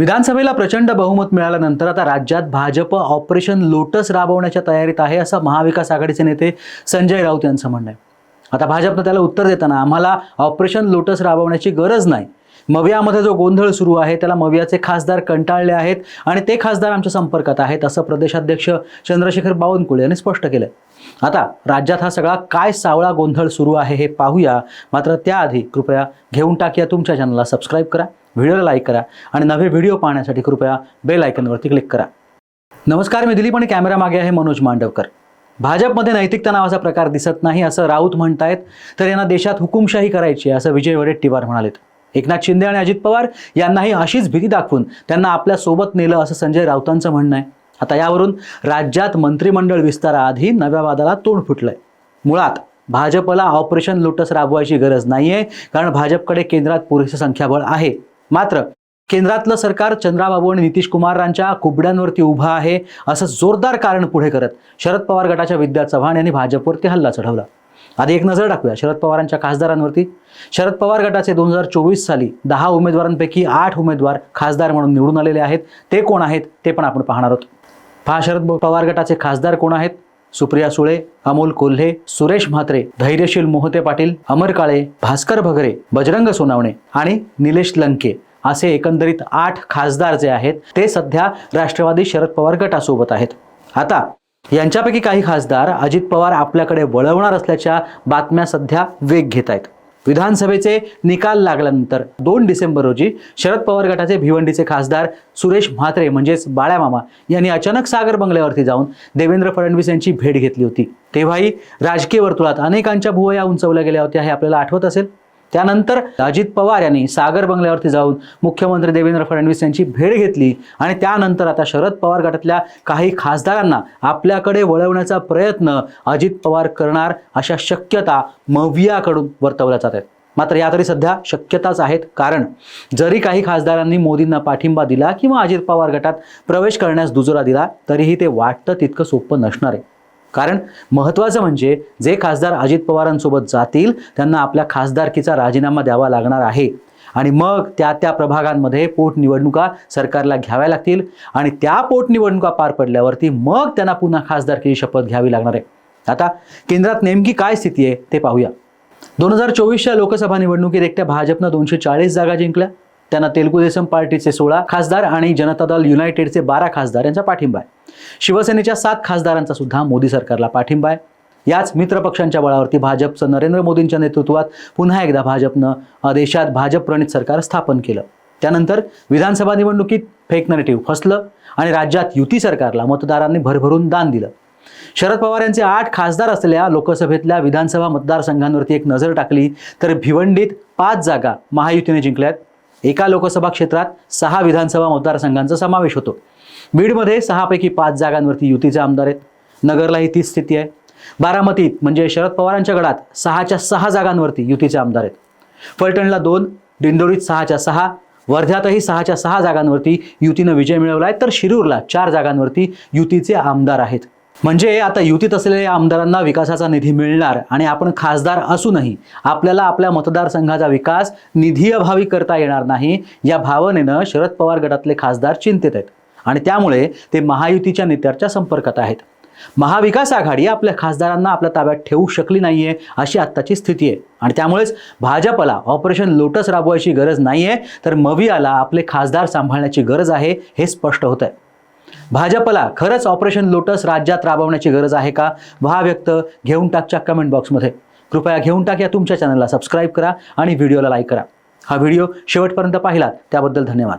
विधानसभेला प्रचंड बहुमत मिळाल्यानंतर आता राज्यात भाजप ऑपरेशन लोटस राबवण्याच्या तयारीत आहे असं महाविकास आघाडीचे नेते संजय राऊत यांचं म्हणणं आहे. आता भाजपनं त्याला उत्तर देताना आम्हाला ऑपरेशन लोटस राबवण्याची गरज नाही. मवियामध्ये जो गोंधळ सुरू आहे त्याला मवियाचे खासदार कंटाळले आहेत आणि ते खासदार आमच्या संपर्कात आहेत असं प्रदेशाध्यक्ष चंद्रशेखर बावनकुळे यांनी स्पष्ट केलं आता राज्यात हा सगळा काय सावळा गोंधळ सुरू आहे हे पाहूया. मात्र त्याआधी कृपया घेऊन टाकूया तुमच्या चॅनलला सबस्क्राईब करा व्हिडिओला लाईक करा आणि नवे व्हिडिओ पाहण्यासाठी कृपया बेल आयकनवरती क्लिक करा. नमस्कार मी दिलीप आणि कॅमेरा मागे आहे मनोज मांडवकर. भाजपमध्ये नैतिकता नावाचा प्रकार दिसत नाही असं राऊत म्हणतायत तर यांना देशात हुकुमशाही करायची आहे असं विजय वडेट्टीवार म्हणालेत. एकनाथ शिंदे आणि अजित पवार यांनाही अशीच भीती दाखवून त्यांना आपल्यासोबत नेलं असं संजय राऊतांचं म्हणणं आहे. आता यावरून राज्यात मंत्रिमंडळ विस्ताराआधी नव्या वादाला तोंड फुटलंय. मुळात भाजपला ऑपरेशन लोटस राबवायची गरज नाहीये कारण भाजपकडे केंद्रात पुरेसे संख्याबळ आहे. मात्र केंद्रातलं सरकार चंद्राबाबू आणि नितीश कुमारांच्या कुबड्यांवरती उभं आहे असं जोरदार कारण पुढे करत शरद पवार गटाच्या विद्या चव्हाण यांनी भाजपवरती हल्ला चढवला. आधी एक नजर टाकूया. शरद पवारांच्या खासदारांवरती. शरद पवार गटाचे दोन हजार चोवीस साली दहा उमेदवारांपैकी आठ उमेदवार खासदार म्हणून निवडून आलेले आहेत. ते कोण आहेत? ते पण आपण पाहणार आहोत. पहा शरद पवार गटाचे खासदार कोण आहेत? सुप्रिया सुळे अमोल कोल्हे सुरेश म्हात्रे धैर्यशील मोहते पाटील अमर काळे भास्कर भगरे बजरंग सोनावणे आणि निलेश लंके असे एकंदरीत आठ खासदार जे आहेत ते सध्या राष्ट्रवादी शरद पवार गटासोबत आहेत. आता यांच्यापैकी काही खासदार अजित पवार आपल्याकडे वळवणार असल्याच्या बातम्या सध्या वेग घेत आहेत विधानसभेचे निकाल लागल्यानंतर दोन डिसेंबर रोजी शरद पवार गटाचे भिवंडीचे खासदार सुरेश म्हात्रे म्हणजेच बाळ्यामामा यांनी अचानक सागर बंगल्यावरती जाऊन देवेंद्र फडणवीस यांची भेट घेतली होती. तेव्हाही राजकीय वर्तुळात अनेकांच्या भुवया उंचवल्या गेल्या होत्या हे आपल्याला आठवत असेल. त्यानंतर अजित पवार यांनी सागर बंगल्यावरती जाऊन मुख्यमंत्री देवेंद्र फडणवीस यांची भेट घेतली आणि त्यानंतर आता शरद पवार गटातल्या काही खासदारांना आपल्याकडे वळवण्याचा प्रयत्न अजित पवार करणार अशा शक्यता मवियाकडून वर्तवल्या जात आहेत. मात्र या तरी सध्या शक्यताच आहेत. कारण जरी काही खासदारांनी मोदींना पाठिंबा दिला किंवा अजित पवार गटात प्रवेश करण्यास दुजोरा दिला तरीही ते वाटतं तितकं सोपं नसणार आहे. कारण महत्त्वाचं म्हणजे जे खासदार अजित पवारांसोबत जातील त्यांना आपल्या खासदारकीचा राजीनामा द्यावा लागणार आहे. आणि मग त्या त्या प्रभागांमध्ये पोटनिवडणुका सरकारला घ्याव्या लागतील आणि त्या पोटनिवडणुका पार पडल्यावरती मग त्यांना पुन्हा खासदारकीची शपथ घ्यावी लागणार आहे. आता केंद्रात नेमकी काय स्थिती आहे ते पाहूया. दोन हजार चोवीसच्या लोकसभा निवडणुकीत एकट्या भाजपनं दोनशे चाळीस जागा जिंकल्या. त्यांना तेलगू देसम पार्टीचे सोळा खासदार आणि जनता दल युनायटेडचे बारा खासदार यांचा पाठिंबा आहे. शिवसेनेच्या सात खासदारांचा सुद्धा मोदी सरकारला पाठिंबा आहे. याच मित्रपक्षांच्या बळावरती भाजपचं नरेंद्र मोदींच्या नेतृत्वात पुन्हा एकदा भाजपनं देशात भाजप प्रणित सरकार स्थापन केलं. त्यानंतर विधानसभा निवडणुकीत फेक नरेटिव्ह फसलं आणि राज्यात युती सरकारला मतदारांनी भरभरून दान दिलं. शरद पवार यांचे आठ खासदार असलेल्या लोकसभेतल्या विधानसभा मतदारसंघांवरती एक नजर टाकली तर भिवंडीत पाच जागा महायुतीने जिंकल्यात. एका लोकसभा क्षेत्रात सहा विधानसभा मतदारसंघांचा समावेश होतो. बीडमध्ये सहापैकी पाच जागांवरती युतीचे आमदार आहेत. नगरलाही तीच स्थिती आहे. बारामतीत म्हणजे शरद पवारांच्या गडात सहाच्या सहा जागांवरती युतीचे आमदार आहेत. फलटणला दोन दिंडोरीत सहाच्या सहा वर्ध्यातही सहाच्या सहा जागांवरती युतीनं विजय मिळवला आहे. तर शिरूरला चार जागांवरती युतीचे आमदार आहेत. म्हणजे आता युतीत असलेल्या आमदारांना विकासाचा निधी मिळणार आणि आपण खासदार असूनही आपल्याला आपल्या मतदारसंघाचा विकास निधी अभावी करता येणार नाही या भावनेनं शरद पवार गटातले खासदार चिंतेत आहेत. आणि त्यामुळे ते महायुतीच्या नेत्याच्या संपर्कात आहेत. महाविकास आघाडी आपल्या खासदारांना आपल्या ताब्यात ठेवू शकली नाहीये अशी आत्ताची स्थिती आहे. आणि त्यामुळेच भाजपला ऑपरेशन लोटस राबवायची गरज नाहीये तर मवियाला आपले खासदार सांभाळण्याची गरज आहे हे स्पष्ट होत आहे भाजपला खरंच ऑपरेशन लोटस राज्यात राबवण्याची गरज आहे का? व्हा व्यक्त घेऊन टाकच्या कमेंट बॉक्समध्ये कृपया घेऊन टाक या तुमच्या चॅनलला सबस्क्राईब करा आणि व्हिडिओला लाईक करा. हा व्हिडिओ शेवटपर्यंत पाहिलात त्याबद्दल धन्यवाद.